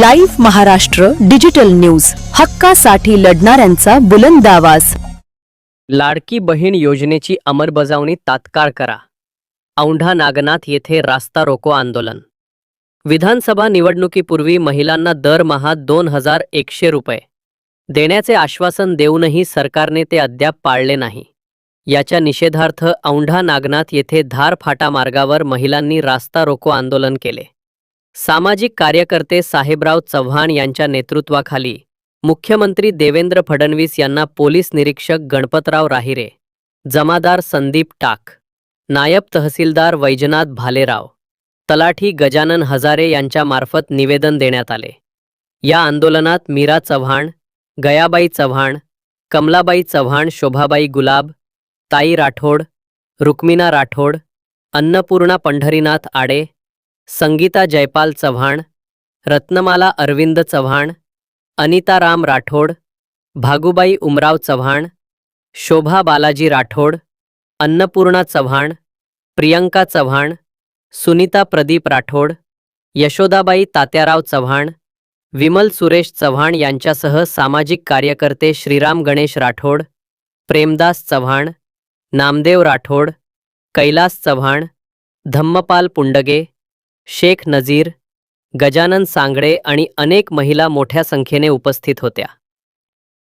Live Maharashtra digital news. हक्कासाठी लढणाऱ्यांचा बुलंद आवाज. लाडकी बहीण योजनेची अंमलबजावणी तात्काळ करा. औंढा नागनाथ येथे रास्ता रोको आंदोलन. विधानसभा निवडणुकीपूर्वी महिलांना दरमहा दोन हजार एकशे रुपये. देण्याचे आश्वासन देऊनही सरकारने ते अद्याप पाळले नाही. याच्या निषेधार्थ औंढा नागनाथ येथे धार फाटा मार्गावर महिलांनी रास्ता रोको आंदोलन केले. सामाजिक कार्यकर्ते साहेबराव चव्हाण यांच्या नेतृत्वाखाली मुख्यमंत्री देवेंद्र फडणवीस यांना पोलीस निरीक्षक गणपतराव राहिरे जमादार संदीप टाक नायब तहसीलदार वैजनाथ भालेराव तलाठी गजानन हजारे यांच्यामार्फत निवेदन देण्यात आले. या आंदोलनात मीरा चव्हाण गयाबाई चव्हाण कमलाबाई चव्हाण शोभाबाई गुलाब ताई राठोड रुक्मिना राठोड अन्नपूर्णा पंढरीनाथ आडे संगीता जयपाल चव्हाण रत्नमाला अरविंद चव्हाण अनिता राम राठोड भागुबाई उमराव चव्हाण शोभा बालाजी राठोड अन्नपूर्णा चव्हाण प्रियंका चव्हाण सुनीता प्रदीप राठोड यशोदाबाई तात्याराव चव्हाण विमल सुरेश चव्हाण यांच्यासह सामाजिक कार्यकर्ते श्रीराम गणेश राठोड प्रेमदास चव्हाण नामदेव राठोड कैलास चव्हाण धम्मपाल पुंडगे शेख नजीर गजानन सांगडे आणि अनेक महिला मोठ्या संख्येने उपस्थित होत्या.